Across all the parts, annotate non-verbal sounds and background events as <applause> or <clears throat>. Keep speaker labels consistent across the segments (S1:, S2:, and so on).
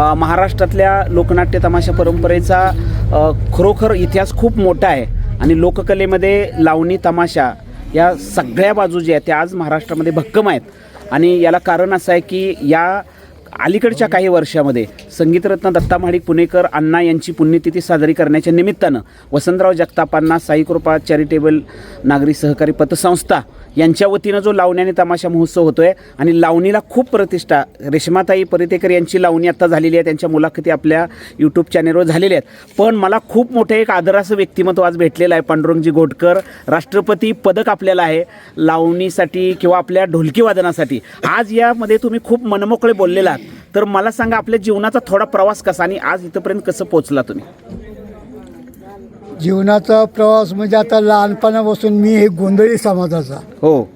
S1: महाराष्ट्रातल्या लोकनाट्य तमाशा परंपरेचा खरोखर इतिहास खूप मोठा आहे. आणि लोककलेमध्ये लावणी तमाशा या सगळ्या बाजू ज्या आहेत त्या आज महाराष्ट्रामध्ये भक्कम आहेत. आणि याला कारण असं आहे की या अलीकडच्या काही वर्षामध्ये संगीतरत्न दत्ता महाडिक पुणेकर अण्णा यांची पुण्यतिथी साजरी करण्याच्या निमित्तानं वसंतराव जगतापांना साईकृपा चॅरिटेबल नागरी सहकारी पतसंस्था यांच्या वतीनं जो लावणी आणि तमाशा महोत्सव होतो आहे आणि लावणीला खूप प्रतिष्ठा रेश्माताई परितेकर यांची लावणी आत्ता झालेली आहे त्यांच्या मुलाखती आपल्या यूट्यूब चॅनेलवर झालेल्या आहेत. पण मला खूप मोठं एक आदराचं व्यक्तिमत्व आज भेटलेलं आहे पांडुरंगजी घोटकर राष्ट्रपती पदक आपल्याला आहे लावणीसाठी किंवा आपल्या ढोलकी वादनासाठी आज यामध्ये तुम्ही खूप मनमोकळे बोललेला आहात तर मला सांगा आपल्या जीवनाचा थोडा प्रवास कसा आणि आज इथंपर्यंत कसं पोहोचला तुम्ही?
S2: जीवनाचा प्रवास म्हणजे आता लहानपणापासून मी हे गोंधळी समाजाचा.
S1: हो.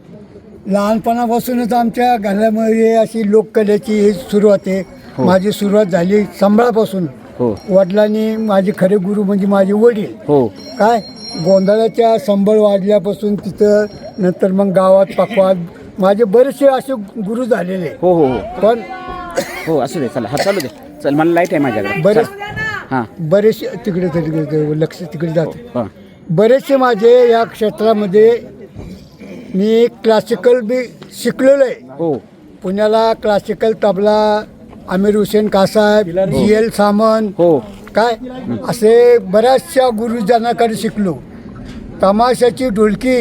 S2: लहानपणापासूनच आमच्या घरामध्ये अशी लोककलेची ही सुरुवात आहे.
S1: हो.
S2: माझी सुरुवात झाली संबळापासून.
S1: हो.
S2: वडिलांनी माझे खरे गुरु म्हणजे माझे वडील.
S1: हो.
S2: काय? गोंधळाच्या संबळ वाढल्यापासून तिथं नंतर मग गावात पकवाद. माझे बरेचसे असे गुरु झालेले.
S1: हो हो हो.
S2: पण
S1: हो असू दे चला. हा चालू दे. चल मला लाइट आहे माझ्याकडे.
S2: बरेच
S1: हां.
S2: बरेचसे तिकडे तिकडे लक्ष तिकडे जाते.
S1: हां
S2: बरेचसे माझे या क्षेत्रामध्ये मी क्लासिकल बी शिकलेलो आहे.
S1: हो.
S2: पुण्याला क्लासिकल तबला आमिर हुसेन कासाहेब जी एल सामंत
S1: हो.
S2: काय? असे बऱ्याचशा गुरुजनाकडे शिकलो. तमाशाची ढोलकी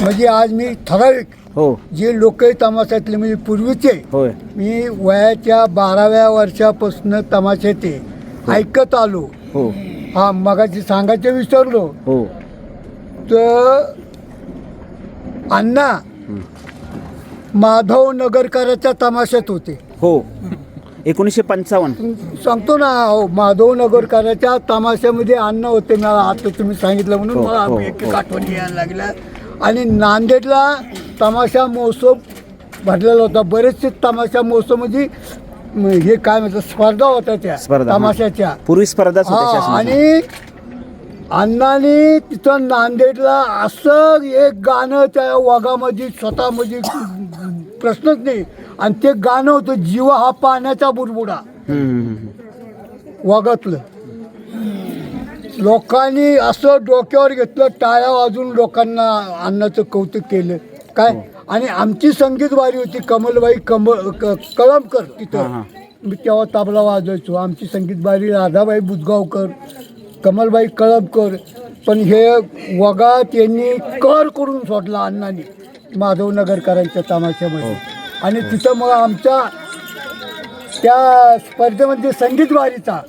S2: म्हणजे आज मी ठराविक
S1: हो.
S2: जे लोक तमाशातले म्हणजे पूर्वीचे.
S1: होय.
S2: मी वयाच्या बाराव्या वर्षापासून तमाशाचे ऐकत आलो.
S1: हो.
S2: हा मगाची सांगायचं विसरलो.
S1: हो.
S2: तर अण्णा माधव नगरकराच्या तमाशात होते.
S1: हो. एकोणीसशे पंचावन्न.
S2: सांगतो ना हो, माधव नगरकराच्या तमाशामध्ये अण्णा होते. मला आता तुम्ही सांगितलं म्हणून
S1: हो,
S2: मला
S1: हो,
S2: एक
S1: हो.
S2: एक आठवणी यायला लागल्या. आणि नांदेडला तमाशा महोत्सव भरलेला होता बरेचसे तमाशा महोत्सव म्हणजे हे काय म्हणतात स्पर्धा होत्या त्या
S1: स्पर्धा, हा.
S2: तमाशाच्या
S1: पूर्वी स्पर्धाच होत्या
S2: हा,
S1: शासनाच्या.
S2: आणि अण्णाने तिथं नांदेडला असं एक गाणं त्या वाघामध्ये स्वतःमध्ये प्रश्नच नाही आणि ते गाणं होतं जीव हा पाण्याचा बुडबुडा
S1: हम्म.
S2: वाघातलं लोकांनी असं डोक्यावर घेतलं टाळ्या वाजून लोकांना अन्नाचं कौतुक केलं काय? आणि आमची संगीत वारी होती कमलबाई कमल क- कळमकर
S1: हा,
S2: तिथं.
S1: हा.
S2: मी तेव्हा तबला वाजवायचो. आमची संगीत बारी राधाबाई बुजगावकर कमलबाई कळमकर पण हे वगात यांनी कर करून सोडला अण्णांनी माधवनगरकरांच्या तमाशामध्ये. आणि तिथं मग आमच्या त्या स्पर्धेमध्ये संगीत वारीचा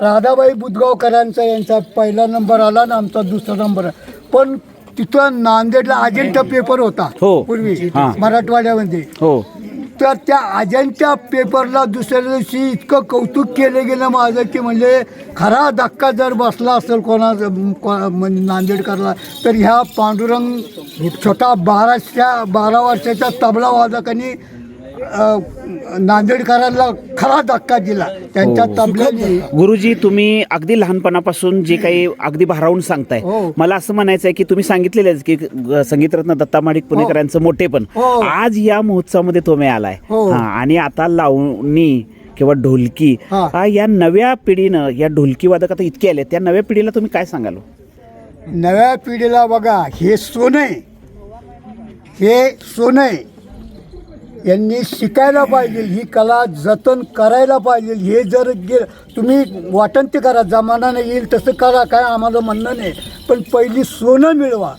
S2: राधाबाई बुधगावकरांचा यांचा पहिला नंबर आला ना आमचा दुसरा नंबर. पण तिथं नांदेडला अजेंठा पेपर होता
S1: हो.
S2: पूर्वी
S1: हा.
S2: मराठवाड्यामध्ये
S1: हो
S2: तर त्या अजंच्या पेपरला दुसऱ्या दिवशी इतकं कौतुक केलं गेलं माझं की म्हणजे खरा धक्का जर बसला असेल कोणा को- म्हणजे नांदेडकरला तर ह्या पांडुरंग छोटा बाराच्या बारा वर्षाच्या तबला वादकांनी नांदेडकरांना खरा धक्का दिला त्यांच्या
S1: हो.
S2: तबल्याने
S1: गुरुजी तुम्ही अगदी लहानपणापासून जे काही अगदी भारावून सांगताय
S2: हो.
S1: मला असं म्हणायचं आहे की तुम्ही सांगितलेलेच की ग- संगीतरत्न दत्ता माडिक पुणेकर यांचं मोठेपण
S2: हो.
S1: आज या महोत्सवामध्ये तुम्ही आलाय
S2: हो.
S1: हा, आणि आता लावणी किंवा ढोलकी
S2: हा.
S1: हा, या नव्या पिढीनं या ढोलकी वादक आता इतके आले त्या नव्या पिढीला तुम्ही काय सांगाल
S2: नव्या पिढीला बघा हे सोनं आहे हे सोनं आहे यांनी शिकायला पाहिजे ही कला जतन करायला पाहिजे हे जर गे तुम्ही वाटण ते करा जमानाने येईल तसं करा काय आम्हाला म्हणणं नाही. पण पहिली सोनं मिळवा.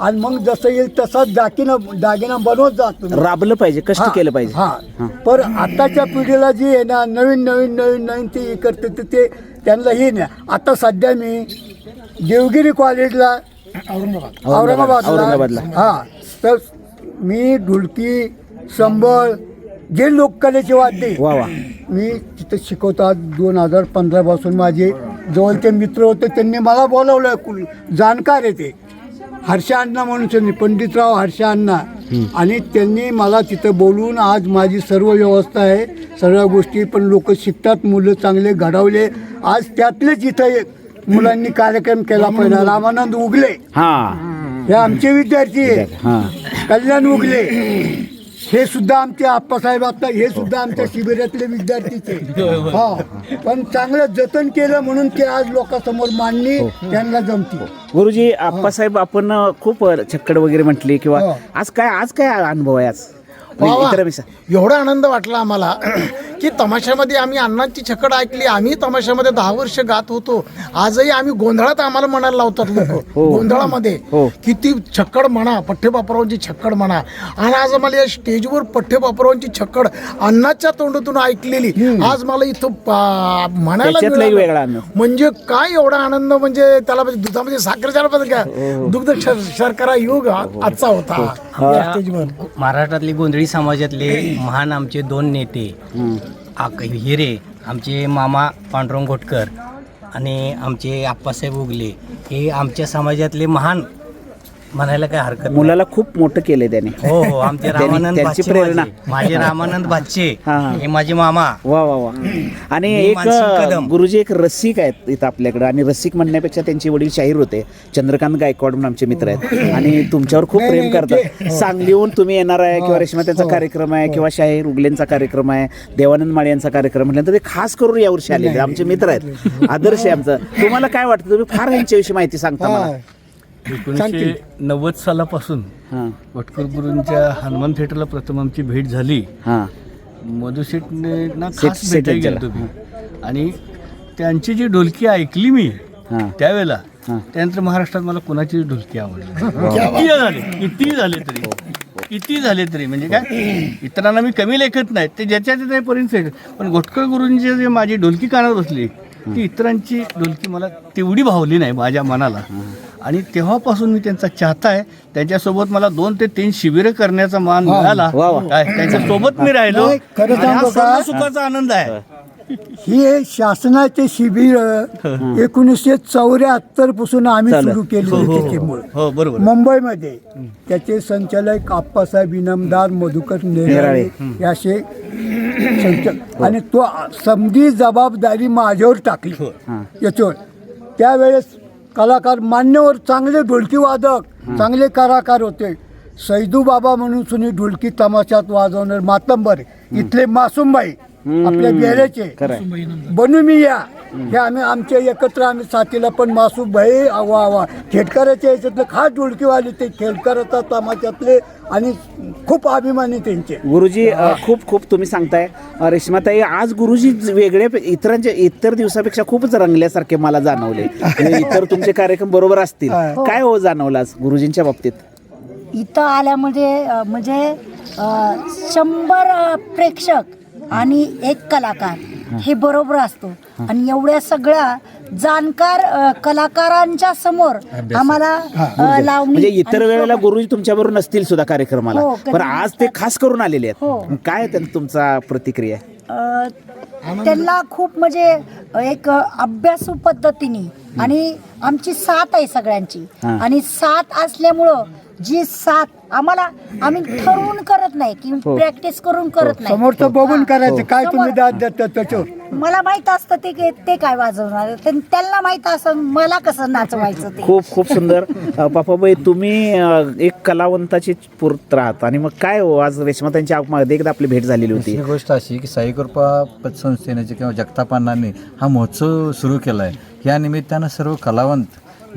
S2: आणि मग जसं येईल तसा दागिनं दागिना बनवत जा तुम्ही.
S1: राबलं पाहिजे कष्ट
S2: हा,
S1: केलं पाहिजे.
S2: हा. पण आताच्या पिढीला जी आहे ना नवीन नवीन नवीन नवीन ते हे करते तर ते त्यांना हे नाही. आता सध्या मी देवगिरी कॉलेजला
S1: औरंगाबाद-
S2: औरंगाबादला.
S1: औरंगाबादला.
S2: हा. तर मी ढोलकी संबळ जे लोककलेचे वाद्य
S1: वा वा.
S2: मी तिथं शिकवतो आज दोन हजार पंधरापासून माझे जवळचे मित्र होते त्यांनी मला बोलवलं कुल जाणकार आहे ते. हर्षा अण्णा म्हणून त्यांनी पंडितराव हर्षा अण्णा. आणि त्यांनी मला तिथं बोलवून आज माझी सर्व व्यवस्था आहे सर्व गोष्टी पण लोक शिकतात मुलं चांगले घडवले. आज त्यातलेच इथं मुलांनी कार्यक्रम केला पहिला रामानंद उगले.
S1: हा.
S2: आमचे विद्यार्थी आहे
S1: हा.
S2: कल्याण उगले. हे सुद्धा आमचे आप्पासाहेब आता हे सुद्धा आमच्या शिबिरातले विद्यार्थीच. आहे <laughs> हा. पण चांगलं जतन केलं म्हणून ते आज लोकांसमोर मांडणी त्यांना जमती.
S1: गुरुजी आप्पासाहेब आपण खूप छक्कड वगैरे म्हटली किंवा
S2: हो.
S1: आज काय आज काय अनुभव आहे आज?
S3: वा एवढा आनंद वाटला आम्हाला <clears throat> की तमाशामध्ये आम्ही अण्णांची छकड ऐकली आम्ही तमाशामध्ये दहा वर्ष गात होतो. आजही आम्ही गोंधळात आम्हाला म्हणायला लावतात लोक. <laughs>
S1: हो.
S3: गोंधळामध्ये.
S1: हो.
S3: किती छक्कड म्हणा पठ्ठेबापरावांची छक्कड म्हणा. आणि आज आम्हाला या स्टेजवर पठ्ठेबापरावांची छक्कड अण्णाच्या तोंडातून ऐकलेली. आज मला इथं पा- म्हणायला
S1: त्याच्यातला एक
S3: मिळालं.
S1: वेगळा आनंद.
S3: म्हणजे काय एवढा आनंद म्हणजे त्याला म्हणजे दुधामध्ये साखर झाला पाहिजे
S1: हो,
S3: का दुग्ध शर- शर्करा योग आजचा होता या स्टेजवर.
S4: महाराष्ट्रातले गोंधळी समाजातले महान आमचे दोन नेते आक हिरे आमचे मामा पांडुरंग घोटकर आणि आमचे आप्पासाहेब उगले हे आमच्या समाजातले महान म्हणायला काय हरकत नाही.
S1: मुलाला खूप मोठं केलंय त्याने.
S4: हो हो आमचे <laughs>
S1: त्यांनी-
S4: रामानंद
S1: त्यांची
S4: भाचे
S1: प्रेरणा.
S4: माझे. माझे रामानंद भाचे
S1: हा, हा.
S4: हे माझे मामा.
S1: वा वा वा. आणि
S4: मी
S1: एक
S4: मानसिंग कदम.
S1: गुरुजी एक रसिक आहेत इथं आपल्याकडे. आणि रसिक म्हणण्यापेक्षा त्यांचे वडील शाहीर होते. चंद्रकांत गायकवाड म्हणून आमचे मित्र आहेत. आणि तुमच्यावर खूप
S2: नाही,
S1: प्रेम
S2: नाही,
S1: करतात. सांगलीहून तुम्ही येणार आहे किंवा रेश्मा त्यांचा कार्यक्रम आहे किंवा शाहीर उगलेंचा कार्यक्रम आहे देवानंद माळे यांचा कार्यक्रम म्हटल्यानंतर ते खास करून यावर्षी आलेले आमचे मित्र आहेत. आदर्श आहे आमचं. तुम्हाला काय वाटतं? तुम्ही फार यांच्याविषयी माहिती सांगता मला.
S5: एकोणीसशे नव्वद सालापासून वटकर गुरूंच्या हनुमान थिएटरला प्रथम आमची भेट झाली. मधुसेठने ना खास भेटायला गेलो. तुम्ही आणि त्यांची जी ढोलकी ऐकली मी त्यावेळेला. त्यानंतर महाराष्ट्रात मला कोणाचीच ढोलकी आवडली किती झाले किती झाले तरी. किती झाले तरी. म्हणजे काय इतरांना मी कमी लेखत नाही ते ज्याच्या त्याच्या पर्यंत लेखत. पण घोटकर गुरूंची जे माझी ढोलकी कानावर बसली ती इतरांची ढोलकी मला तेवढी भावली नाही माझ्या मनाला. आणि तेव्हापासून मी त्यांचा चाहता आहे. त्यांच्यासोबत मला दोन ते तीन शिबिरं करण्याचा मान मिळाला. काय त्यांच्यासोबत मी राहिलो.
S2: नाही, खरं
S5: आणि हा
S2: सांगू का?
S5: सर्व सुखाचा आनंद आहे.
S2: हे शासनाचे शिबिर एकोणीसशे चौऱ्याहत्तरपासून आम्ही. सुरू केले
S5: हो, हो, हो.
S2: त्याच्यामुळे.
S5: हो बरोबर.
S2: मुंबईमध्ये त्याचे संचालक आप्पासाहेब इनामदार मधुकर नेराळे हे. असे संचालक. आणि तो समधी जबाबदारी माझ्यावर टाकली. याच्यावर. त्यावेळेस कलाकार मान्यवर चांगले ढोलकी वादक चांगले कलाकार होते. सैदू बाबा म्हणून सुनी ढोलकी तमाशात वाजवणार मातंबर. इथले मासूमबाई आपल्या बेऱ्याचे
S1: खरं
S2: बनू मी या. हे आम्ही आमच्या एकत्र आम्ही साथीला पण मासू भाई वा वा खेडकराच्या याच्यातले खास ढोलकीवाले ते खेडकराचा तमाशातले आणि खूप अभिमानी त्यांचे.
S1: गुरुजी अ, खूप खूप तुम्ही सांगताय. अ, रेश्माताई आज गुरुजी वेगळ्या पे- इतरांच्या इतर दिवसापेक्षा खूपच रंगल्यासारखे मला जाणवले. म्हणजे इतर तुमचे कार्यक्रम बरोबर असतील. काय हो जाणवलं आज गुरुजींच्या बाबतीत?
S6: इथं आल्यामध्ये अ, म्हणजे अ, शंभर अ, प्रेक्षक आणि एक कलाकार हे बरोबर असतो. आणि एवढ्या सगळ्या जाणकार अ, कलाकारांच्या समोर आम्हाला अ, लावणी
S1: म्हणजे इतर
S6: आणि
S1: वेळेला गुरुजी तुमच्याबरोबर नसतील सुद्धा कार्यक्रमाला.
S6: हो, कधी
S1: पण आज ते खास करून आलेले आहेत.
S6: हो.
S1: मग काय त्यांना तुमचा प्रतिक्रिया? आहे?
S6: अ, त्यांना खूप म्हणजे एक अभ्यासू पद्धतीने आणि आमची साथ आहे सगळ्यांची.
S1: हा.
S6: आणि साथ असल्यामुळं जी साथ आम्हाला आम्ही ठरवून करत नाही की
S1: हो.
S6: प्रॅक्टिस करून करत नाही.
S2: समोरचं बघून करायचं काय तुम्ही
S6: समोर-
S2: दाद देता त्याच्यावर.
S6: मला माहीत असतं ते के- ते काय वाजवणार त्यां- त्यांना माहीत असं मला कसं नाचवायचं ते?
S1: खूप खूप सुंदर. अ, पापाबाई तुम्ही अ, एक कलावंताची पुत्र आहात आणि मग काय हो आज रेश्माताईंच्या मध्ये एकदा आपली भेट झालेली होती.
S7: दुसरी गोष्ट अशी की साईकृपा पतसंस्थेने किंवा जगतापांनांनी हा महोत्सव सुरू केला आहे या निमित्तानं सर्व कलावंत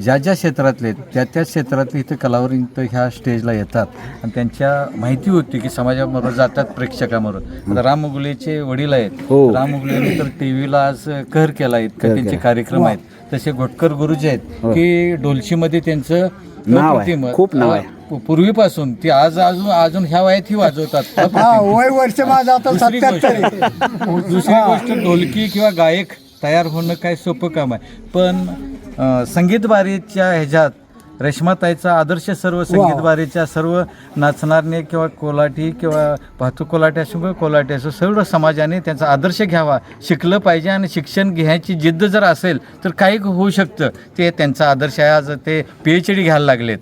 S7: ज्या ज्या क्षेत्रातले आहेत, त्या त्या क्षेत्रातले इथं कलावर इथं ह्या स्टेजला येतात. आणि त्यांच्या माहिती होती की समाजाबरोबर जातात प्रेक्षकाबरोबर. राम उगलेचे वडील आहेत.
S1: हो.
S7: राम उगलेने तर टी व्हीला आज कहर केला आहेत का त्यांचे कार्यक्रम आहेत. तसे घोटकर गुरुजी आहेत की डोलशीमध्ये त्यांचं
S1: नाव आहे.
S7: अप्रतिम,
S1: खूप नाव आहे.
S7: पूर्वीपासून ती आज अजून अजून ह्या वयात ही वाजवतात.
S2: हा वय वर्ष माझं.
S7: दुसरी गोष्ट. ढोलकी किंवा गायक तयार होणं काय सोपं काम आहे. पण संगीत बारीच्या ह्याच्यात रेश्माताईचा आदर्श सर्व संगीत बारीच्या सर्व नाचणारने किंवा कोलाटी किंवा वाहतूक कोलाटी असो किंवा कोलाटी असो सर्व समाजाने त्यांचा आदर्श घ्यावा शिकलं पाहिजे आणि शिक्षण घ्यायची जिद्द जर असेल तर काही होऊ शकतं. ते त्यांचा आदर्श आहे. आज ते पी एच डी घ्यायला लागलेत.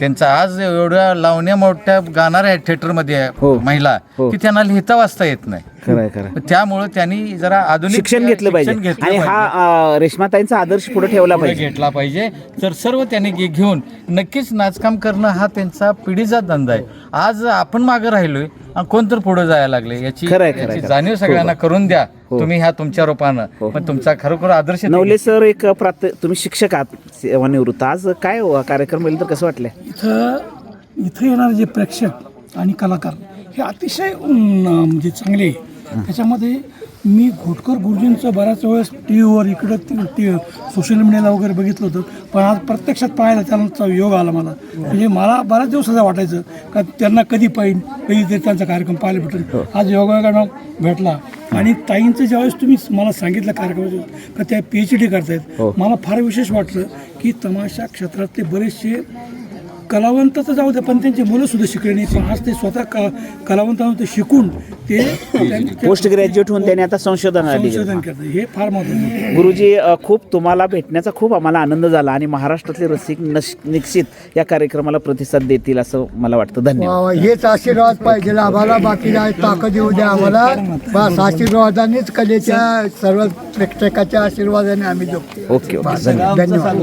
S7: त्यांचा आज एवढ्या लावण्या मोठ्या गाणार आहेत थिएटरमध्ये
S1: हो.
S7: महिला
S1: हो.
S7: की त्यांना लिहिता वाचता येत नाही
S1: खरं.
S7: त्यामुळं त्यांनी जरा आधुनिक
S1: शिक्षण घेतलं पाहिजे
S7: घेतलं
S1: आणि. हा अं, रेश्माताईंचा आदर्श पुढे ठेवला
S7: पुढे
S1: पाहिजे
S7: घेतला पाहिजे तर सर्व त्यांनी घे- घेऊन नक्कीच नाचकाम करणं हा त्यांचा पिढीचा धंदा आहे आज आपण मागे राहिलोय आणि कोण तर पुढे जायला लागले याची
S1: खरंय, खरंय,
S7: याची
S1: खरंय.
S7: जाणीव सगळ्यांना करून द्या. तुम्ही ह्या तुमच्या रूपानं.
S1: हो.
S7: पण तुमचा खरोखर आदर्श
S1: नवले सर एक प्रात तुम्ही शिक्षक आहात सेवानिवृत्त. आज काय हो, कार्यक्रम वेळी तर कसं वाटलं
S8: इथं इथं येणारे जे प्रेक्षक आणि कलाकार हे अतिशय अं, म्हणजे चांगले आहे. त्याच्यामध्ये मी घोटकर गुरुजींचं बऱ्याच वेळेस टी व्हीवर इकडं ती टी सोशल मीडियाला वगैरे बघितलं होतं. पण आज प्रत्यक्षात पाहायला त्यांचा योग आला मला. म्हणजे मला बऱ्याच दिवस असं वाटायचं का त्यांना कधी पाहिजे कधी ते त्यांचा कार्यक्रम पाहायला भेटेल. आज योगायोगानं भेटला. आणि ताईंचं ज्यावेळेस तुम्ही मला सांगितलं कार्यक्रमाचं का त्या पी एच डी करतायत मला फार विशेष वाटलं की तमाशा क्षेत्रातले बरेचसे कलावंत तर जाऊ द्या पण त्यांची मुलं सुद्धा शिकले नाही पण आज ते स्वतः क कलावंतांना ते शिकून ते
S1: पोस्ट ग्रॅज्युएट होऊन त्याने आता संशोधन
S8: संशोधन करतात. हे फार महत्त्वाचं आहे.
S1: गुरुजी अ, खूप तुम्हाला भेटण्याचा खूप आम्हाला आनंद झाला आणि महाराष्ट्रातले रसिक नश निश्चित या कार्यक्रमाला प्रतिसाद देतील असं मला वाटतं. धन्यवाद.
S2: वा वा, हेच आशीर्वाद पाहिजे. आम्हाला बाकी नाही ताकद येऊ द्या आम्हाला. बस आशीर्वादानेच कलेच्या सर्व प्रेक्षकाच्या आशीर्वादाने आम्ही जगतो.
S1: Okay okay.
S2: धन्यवाद.